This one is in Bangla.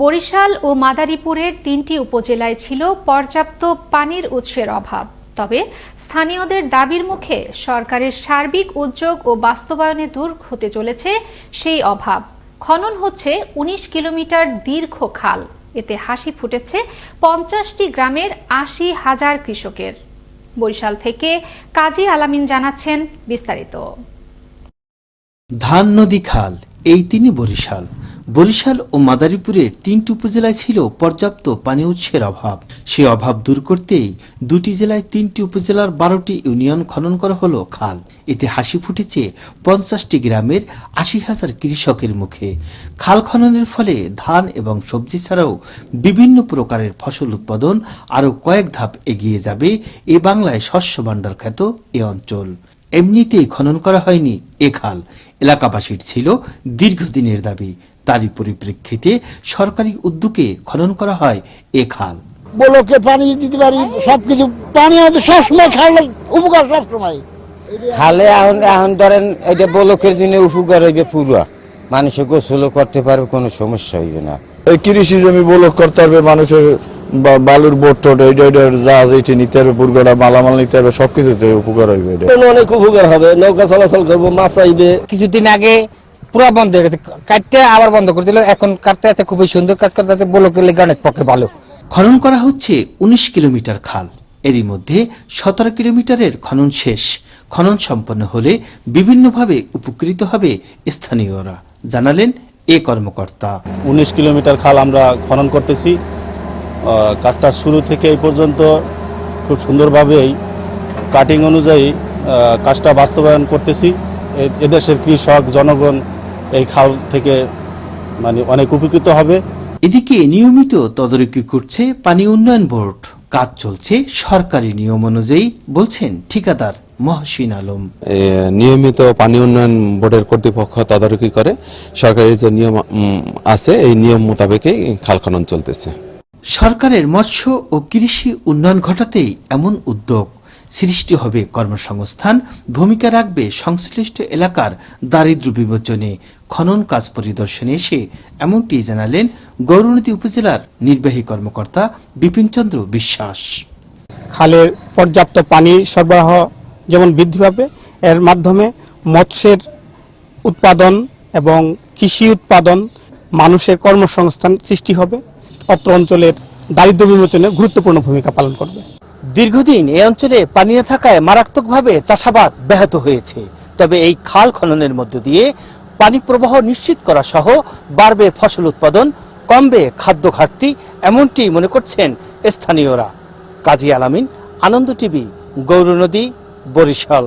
বরিশাল ও মাদারীপুরের তিনটি উপজেলায় ছিল পর্যাপ্ত পানির উৎসের অভাব। তবে স্থানীয়দের দাবির মুখে সরকারের সার্বিক উদ্যোগ ও বাস্তবায়নে দূর হতে চলেছে সেই অভাব। খনন হচ্ছে ১৯ কিলোমিটার দীর্ঘ খাল। এতে হাসি ফুটেছে পঞ্চাশটি গ্রামের আশি হাজার কৃষকের। বরিশাল থেকে কাজী আলামিন জানাচ্ছেন বিস্তারিত। ধান নদী খাল এই তিনি বরিশাল। বরিশাল ও মাদারীপুরের তিনটি উপজেলায় ছিল পর্যাপ্ত পানি উৎসের অভাব। সে অভাব দূর করতেই দুটি জেলায় তিনটি উপজেলার বারোটি ইউনিয়ন খনন করা হলো খাল। এতে হাসি ফুটেছে পঞ্চাশটি গ্রামের আশি হাজার কৃষকের মুখে। খাল খননের ফলে ধান এবং সবজি ছাড়াও বিভিন্ন প্রকারের ফসল উৎপাদন আরও কয়েক ধাপ এগিয়ে যাবে এ বাংলায় শস্য ভাণ্ডার খ্যাত এ অঞ্চল। এমনিতেই খনন করা হয়নি এ খাল। এলাকাবাসীর ছিল দীর্ঘদিনের দাবি। তারই পরিপ্রেক্ষিতে সরকারি উদ্যোগে খনন করা হয় এ খাল। বলোকে পানি দিতে পারি সবকিছু। পানি আমাদের সবসময় খাওয়ার উপকার সবসময় খালে এখন এখন ধরেন এটা বলকের জন্য উপকার হইবে পুরা মানুষে গোসলও করতে পারবে কোনো সমস্যা হইবে না। এই কৃষি জমি বলক করতে পারবে মানুষের বালুর বোট টোট জাহাজ এইটি নিতে পারবে বুর্গটা মালামাল নিতে পারবে সবকিছুতে উপকার হইবে এটা। অনেক উপকার হবে নৌকা চলাচল করব মাছ আইবে। কিছুদিন আগে পুরো বন্ধ হয়ে গেছে কাটতে আবার বন্ধ করে দিল এখন কাটতে আছে খুবই সুন্দর কাজ করতে আছে বলকের লেগে অনেক পক্ষে ভালো। খনন করা হচ্ছে উনিশ কিলোমিটার খাল। এরই মধ্যে সতেরো কিলোমিটারের খনন শেষ। খনন সম্পন্ন হলে বিভিন্নভাবে উপকৃত হবে স্থানীয়রা জানালেন এ কর্মকর্তা। উনিশ কিলোমিটার খাল আমরা খনন করতেছি। কাজটা শুরু থেকে এই পর্যন্ত খুব সুন্দরভাবেই কাটিং অনুযায়ী কাজটা বাস্তবায়ন করতেছি। এদেশের কৃষক জনগণ এই খাল থেকে মানে অনেক উপকৃত হবে। এদিকে নিয়মিত তদারকি করছে পানি উন্নয়ন বোর্ড। কাজ চলছে সরকারি নিয়ম অনুযায়ী বলছেন ঠিকাদার মহসিন আলম। নিয়মিত পানি উন্নয়ন বোর্ডের কর্তৃপক্ষ তদারকি করে সরকারের যে নিয়ম আছে এই নিয়ম মোতাবেকই খাল খনন চলতেছে। সরকারের মৎস্য ও কৃষি উন্নয়ন ঘটাতেই এমন উদ্যোগ সৃষ্টি হবে কর্মসংস্থান, ভূমিকা রাখবে সংশ্লিষ্ট এলাকার দারিদ্র বিমোচনে, খনন কাজ পরিদর্শনে এসে এমনটি জানালেন গৌরনদী উপজেলার নির্বাহী কর্মকর্তা বিপিনচন্দ্র বিশ্বাস। খালের পর্যাপ্ত পানি সরবরাহ যেমন বৃদ্ধি পাবে, এর মাধ্যমে মৎস্যের উৎপাদন এবং কৃষি উৎপাদন মানুষের কর্মসংস্থান সৃষ্টি হবে। অত্র অঞ্চলের দারিদ্র বিমোচনে গুরুত্বপূর্ণ ভূমিকা পালন করবে। দীর্ঘদিন এই অঞ্চলে পানি না থাকায় মারাত্মকভাবে চাষাবাদ ব্যাহত হয়েছে। তবে এই খাল খননের মধ্য দিয়ে পানি প্রবাহ নিশ্চিত করা সহ বাড়বে ফসল উৎপাদন, কমবে খাদ্য ঘাটতি, এমনটি মনে করছেন স্থানীয়রা। কাজী আলামিন, আনন্দ টিভি, গৌরনদী, বরিশাল।